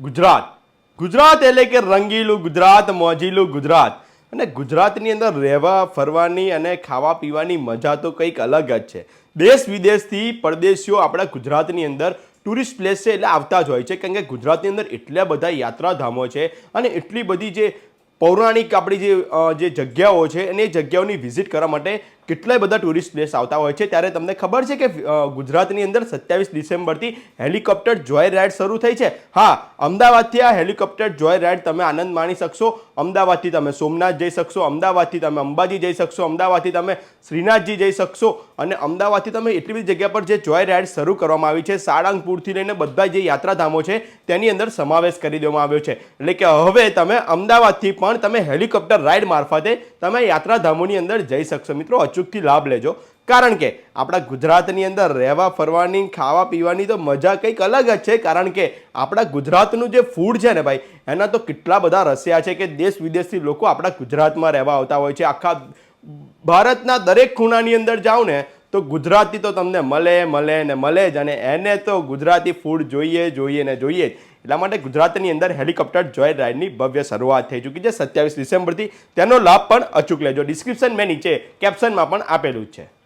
ગુજરાત. ગુજરાત એટલે કે રંગીલું ગુજરાત, મોજીલું ગુજરાત. અને ગુજરાતની અંદર રહેવા, ફરવાની અને ખાવા પીવાની મજા તો કંઈક અલગ જ છે. દેશ વિદેશથી પરદેશીઓ આપણા ગુજરાતની અંદર ટુરિસ્ટ પ્લેસ છે એટલે આવતા જ હોય છે. કારણ કે ગુજરાતની અંદર એટલા બધા યાત્રાધામો છે અને એટલી બધી જે પૌરાણિક આપણી જે જે જગ્યાઓ છે અને એ જગ્યાઓની વિઝિટ કરવા માટે કેટલાય બધા ટુરિસ્ટ પ્લેસ આવતા હોય છે. ત્યારે તમને ખબર છે કે ગુજરાતની અંદર સત્યાવીસ ડિસેમ્બરથી હેલિકોપ્ટર જોય રાઇડ શરૂ થઈ છે. હા, અમદાવાદથી આ હેલિકોપ્ટર જોય રાઇડ તમે આનંદ માણી શકશો. અમદાવાદથી તમે સોમનાથ જઈ શકશો. અમદાવાદથી તમે અંબાજી જઈ શકશો. અમદાવાદથી તમે શ્રીનાથજી જઈ શકશો. અને અમદાવાદથી તમે એટલી બધી જગ્યા પર જે જોય રાઇડ શરૂ કરવામાં આવી છે, સાળંગપુરથી લઈને બધા જે યાત્રાધામો છે, તેની અંદર સમાવેશ કરી દેવામાં આવ્યો છે. એટલે કે હવે તમે અમદાવાદથી પણ તમે હેલિકોપ્ટર રાઇડ મારફતે તમે યાત્રાધામોની અંદર જઈ શકશો. મિત્રો, અચૂકથી લાભ લેજો. કારણ કે આપણા ગુજરાતની અંદર રહેવા, ફરવાની, ખાવા, પીવાની તો મજા કંઈક અલગ જ છે. કારણ કે આપણા ગુજરાતનું જે ફૂડ છે ને ભાઈ, એના તો કેટલા બધા રસિયા છે કે દેશ વિદેશથી લોકો આપણા ગુજરાતમાં રહેવા આવતા હોય છે. આખા ભારતના દરેક ખૂણાની અંદર જાઓ ને તો ગુજરાતી તો તમને મળે મળે ને મળે જ અને એને તો ગુજરાતી ફૂડ જોઈએ જોઈએ ને જોઈએ જ. એટલા માટે ગુજરાતની અંદર હેલિકોપ્ટર જોય રાઇડની ભવ્ય શરૂઆત થઈ ચૂકી છે, સત્યાવીસ ડિસેમ્બરથી. તેનો લાભ પણ અચૂક લેજો. ડિસ્ક્રિપ્શન મેં નીચે કેપ્શનમાં પણ આપેલું જ છે.